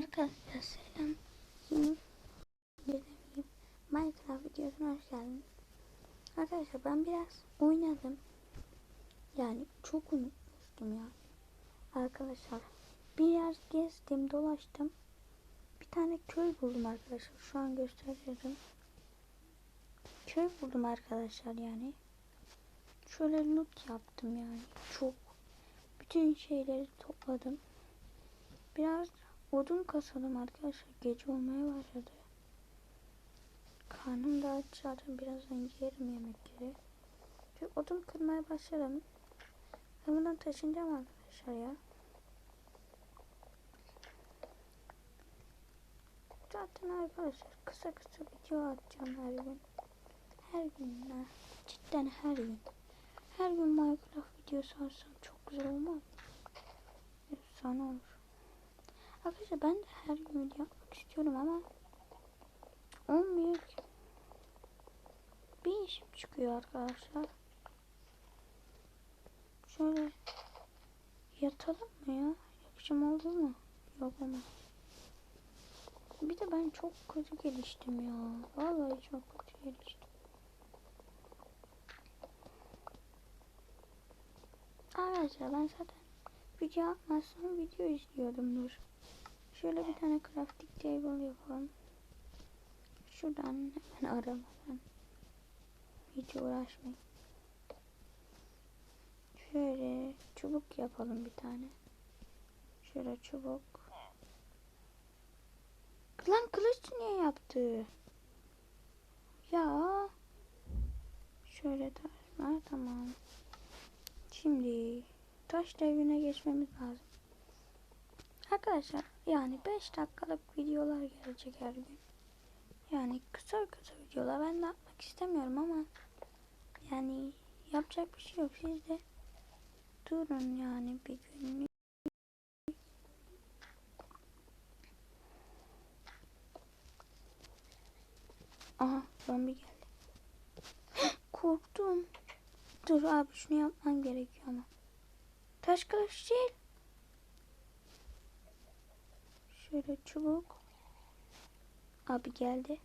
Arkadaşlar selam. Yeni bir Minecraft videosuna hoş geldiniz. Arkadaşlar ben biraz oynadım. Yani çok unutmuştum ya. Arkadaşlar biraz gezdim dolaştım. Bir tane köy buldum arkadaşlar. Şu an gösteriyorum. Köy buldum arkadaşlar yani. Şöyle loot yaptım yani. Çok. Bütün şeyleri topladım. Biraz odun kasalım arkadaşlar. Gece olmaya başladı. Karnım da aç zaten birazdan yerim yemekleri. Şu odun kırmaya başladım. Ben buradan taşınacağım arkadaşlar ya. Zaten arkadaşlar kısa kısa video atacağım her gün. Her gün ha. Cidden her gün. Her gün Minecraft videosu atsam çok güzel olmaz mı? Efsane olur. Arkadaşlar ben de her gün video yapmak istiyorum ama olmuyor ki. Bir işim çıkıyor arkadaşlar. Şöyle yatalım mı ya? Akşam oldu mu? Yok olmaz. Bir de ben çok kötü geliştim ya. Vallahi çok kötü geliştim. Arkadaşlar ben zaten video atmazsam video izliyordumdur. Şöyle bir tane crafting table yapalım. Şuradan hemen aramadan. Hiç uğraşmayın. Şöyle çubuk yapalım bir tane. Şöyle çubuk. Lan kılıç niye yaptı? Ya. Şöyle taşlar tamam. Şimdi taş devrine geçmemiz lazım. Arkadaşlar yani 5 dakikalık videolar gelecek her gün. Yani kısa kısa videolar ben de yapmak istemiyorum ama yani yapacak bir şey yok. Siz de durun yani bir gün. Aha zombi geldi. Korktum. Dur abi şunu yapmam gerekiyor ama. Taş kılıç değil. Şöyle çubuk. Abi geldi.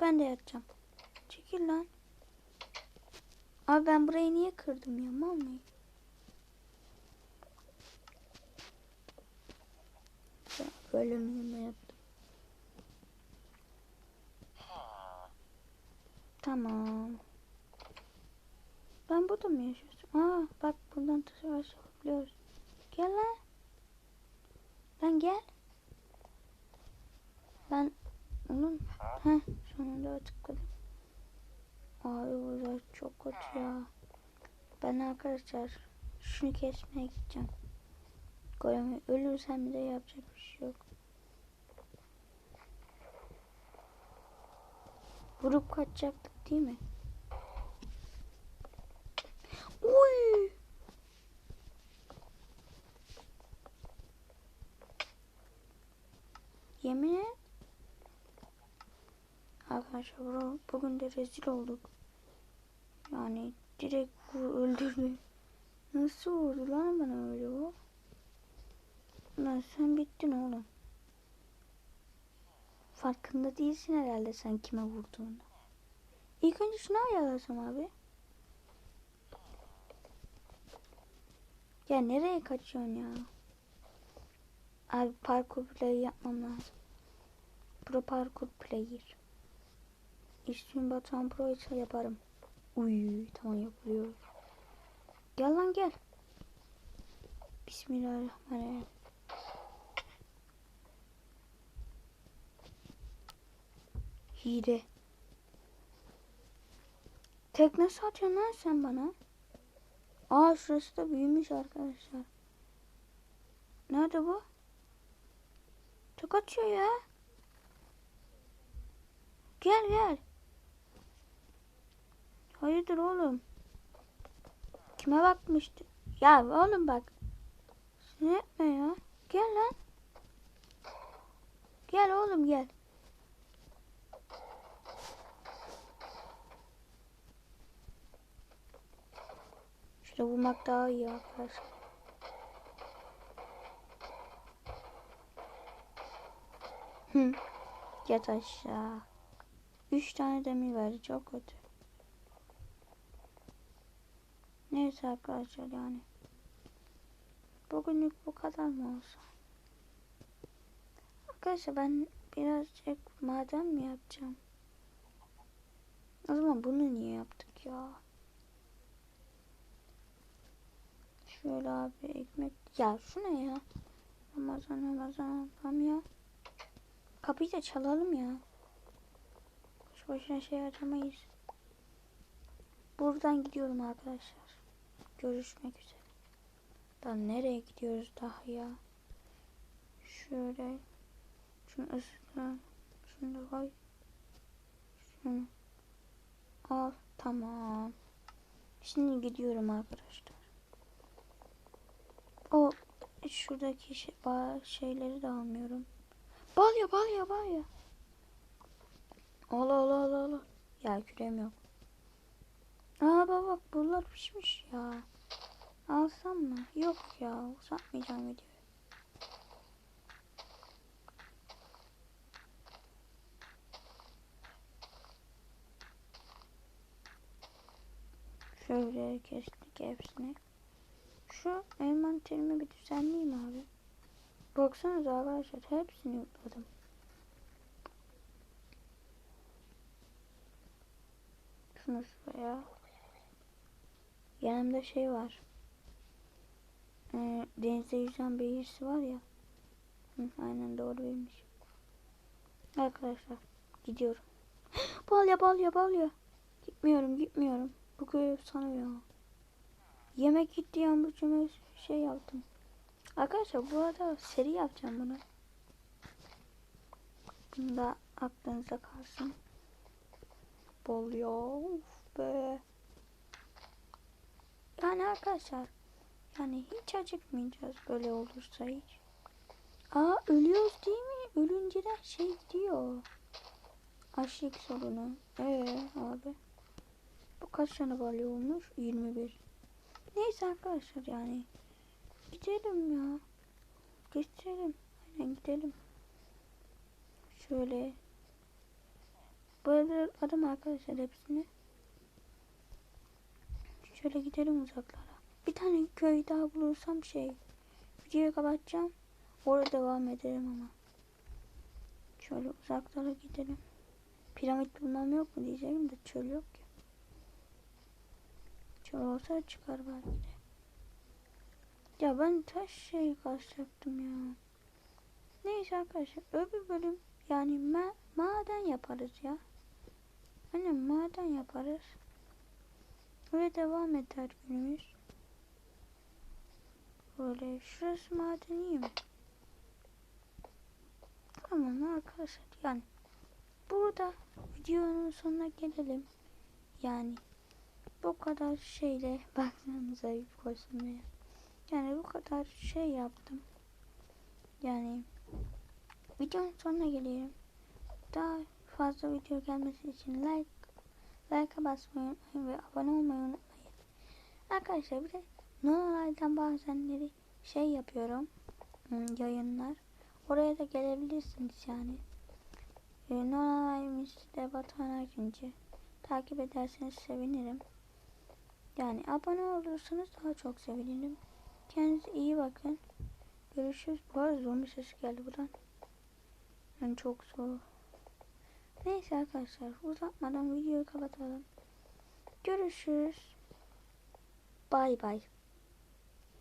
Ben de yatacağım. Çekil lan. Abi ben burayı niye kırdım ya mal mıyım? Mi yaptım? Tamam. Ben burada mı yaşıyorsun? Aa bak buradan taş yapabiliyoruz. Gel lan. Lan gel. Ben onun Heh, sonunda tıkladım. Abi burada çok kötü ya. Ben arkadaşlar şunu kesmeye gideceğim. Golemi ölürsem bir de yapacak bir şey yok. Vurup kaçacaktık değil mi? Arkadaşlar bugün de rezil olduk. Yani direkt öldürdü. Nasıl vurdu lan bana öyle o? Lan sen bittin oğlum. Farkında değilsin herhalde sen kime vurduğunu. İlk önce şunu ayarlasam abi. Ya nereye kaçıyorsun ya? Abi parkur play yapmam lazım. Pro parkur player. İsmim Batuhan Pro ise yaparım. Uy tamam yapılıyor. Gel lan gel. Bismillahirrahmanirrahim. Hile. Tekne satıyorsun lan sen bana. Aa şurası da büyümüş arkadaşlar. Nerede bu? Çok atıyor ya. Gel gel. Hayırdır oğlum? Kime bakmıştı? Ya oğlum bak. Sinir etme ya. Gel lan. Gel oğlum gel. Şurada bulmak daha iyi arkadaşlar. Hı. Yat aşağı. Üç tane demir verdi. Çok kötü. Neyse arkadaşlar yani. Bugünlük bu kadar mı olsa? Arkadaşlar ben birazcık maden mi yapacağım? O zaman bunu niye yaptık ya? Şöyle abi ekmek. Ya şu ne ya? Ramazan Ramazan tam ya. Kapıyı da çalalım ya. Boş boşuna şey harcamayız. Buradan gidiyorum arkadaşlar. Görüşmek üzere. Daha nereye gidiyoruz daha ya? Şöyle. Şunu ısıtın. Şunu da koy. Şunu. Al. Tamam. Şimdi gidiyorum arkadaşlar. O şuradaki şey, şeyleri de almıyorum. Balya balya balya. Ola ola ola ola. Ya kürem yok. Aa bak bak bunlar pişmiş ya. Alsam mı? Yok ya uzatmayacağım videoyu. Şöyle kestik hepsini. Şu envanterimi bir düzenleyeyim abi. Baksanıza arkadaşlar hepsini yutladım. Şunu şuraya. Yanımda şey var. Ee, denizde yüzen bir birisi var ya. Hı, aynen doğru bilmiş. Arkadaşlar gidiyorum. balya balya balya. Gitmiyorum gitmiyorum. Bu görev sanıyor. Yemek gitti cümle şey yaptım. Arkadaşlar bu arada seri yapacağım bunu. Bunu da aklınıza kalsın. Bol ya. Be. Yani arkadaşlar yani hiç acıkmayacağız böyle olursa hiç. Aa ölüyoruz değil mi? Ölünce de şey diyor. Açlık sorunu. Ee abi. Bu kaç tane balya olmuş? 21. Neyse arkadaşlar yani. Gidelim ya. Geçelim. Aynen gidelim. Şöyle. Böyle adam arkadaşlar hepsini. Şöyle gidelim uzaklara. Bir tane köy daha bulursam şey. Videoyu kapatacağım. Orada devam edelim ama. Şöyle uzaklara gidelim. Piramit bulmam yok mu diyeceğim de çöl yok ya. Çöl olsa çıkar belki de. Ya ben taş şey kaçacaktım ya. Neyse arkadaşlar öbür bölüm yani ma maden yaparız ya. Hani maden yaparız. Öyle devam eder günümüz. Böyle şurası maden iyi mi? Tamam arkadaşlar yani burada videonun sonuna gelelim. Yani bu kadar şeyle baksanıza bir koşmaya. Yani bu kadar şey yaptım. Yani videonun sonuna geliyorum. Daha fazla video gelmesi için like like'a basmayı ve abone olmayı unutmayın. Arkadaşlar bir de Nonolay'dan bazenleri şey yapıyorum. Yayınlar. Oraya da gelebilirsiniz yani. E, Nonolay Müzik'te Batuhan Akıncı. Takip ederseniz sevinirim. Yani abone olursanız daha çok sevinirim. Kendinize iyi bakın. Görüşürüz. Bu arada zombi sesi geldi buradan. Yani çok zor. Neyse arkadaşlar uzatmadan videoyu kapatalım. Görüşürüz. Bay bay.